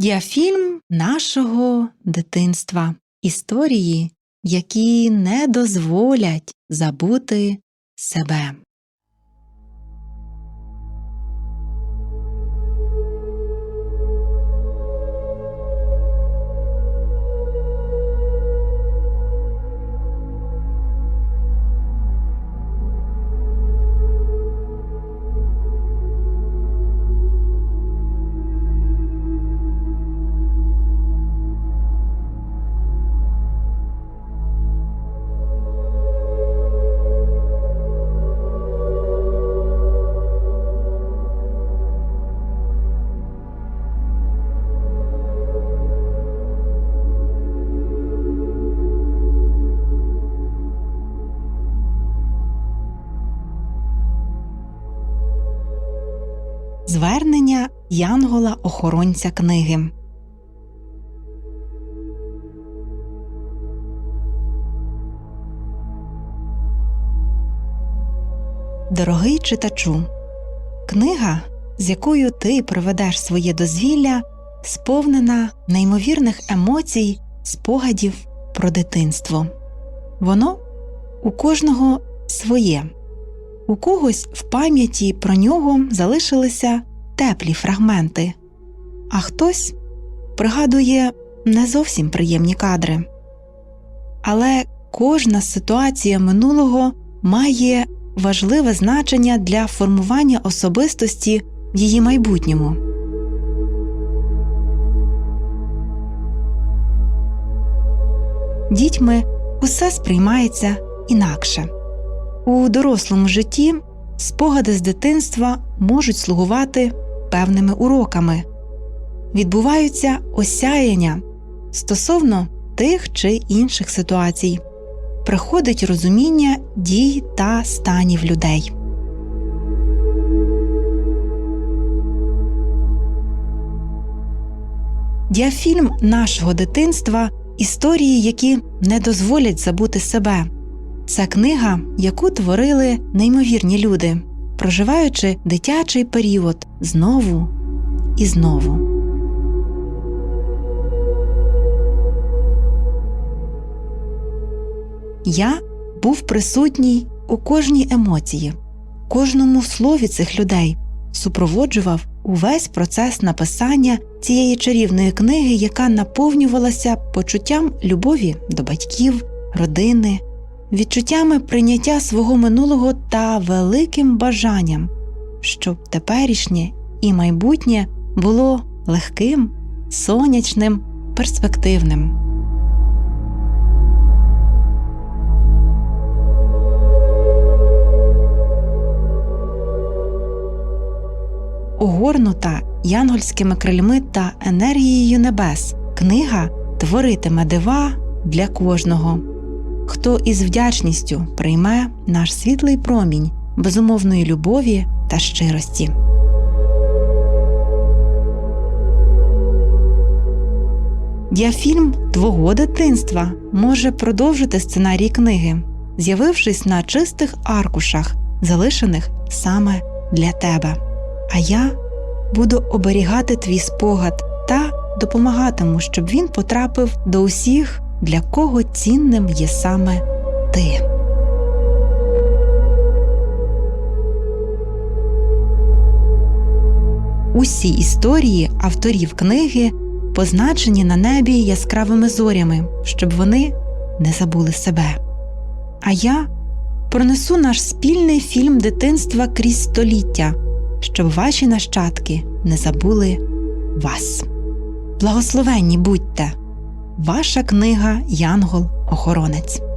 Діафільм нашого дитинства. Історії, які не дозволять забути себе. Звернення Янгола-охоронця книги. Дорогий читачу, книга, з якою ти проведеш своє дозвілля, сповнена неймовірних емоцій, спогадів про дитинство. Воно у кожного своє. У когось в пам'яті про нього залишилися теплі фрагменти, а хтось пригадує не зовсім приємні кадри. Але кожна ситуація минулого має важливе значення для формування особистості в її майбутньому. Дітьми усе сприймається інакше. У дорослому житті спогади з дитинства можуть слугувати певними уроками, відбуваються осяяння стосовно тих чи інших ситуацій, приходить розуміння дій та станів людей. Діафільм нашого дитинства історії, які не дозволять забути себе. Це книга, яку творили неймовірні люди, проживаючи дитячий період знову і знову. Я був присутній у кожній емоції, кожному слові цих людей, супроводжував увесь процес написання цієї чарівної книги, яка наповнювалася почуттям любові до батьків, родини відчуттями прийняття свого минулого та великим бажанням, щоб теперішнє і майбутнє було легким, сонячним, перспективним. Огорнута янгольськими крильми та енергією небес, книга творитиме дива для кожного хто із вдячністю прийме наш світлий промінь безумовної любові та щирості. Діафільм твого дитинства може продовжити сценарій книги, з'явившись на чистих аркушах, залишених саме для тебе. А я буду оберігати твій спогад та допомагатиму, щоб він потрапив до усіх для кого цінним є саме ти. Усі історії авторів книги позначені на небі яскравими зорями, щоб вони не забули себе. А я пронесу наш спільний фільм дитинства крізь століття, щоб ваші нащадки не забули вас. Благословенні будьте! Ваша книга Янгол-охоронець.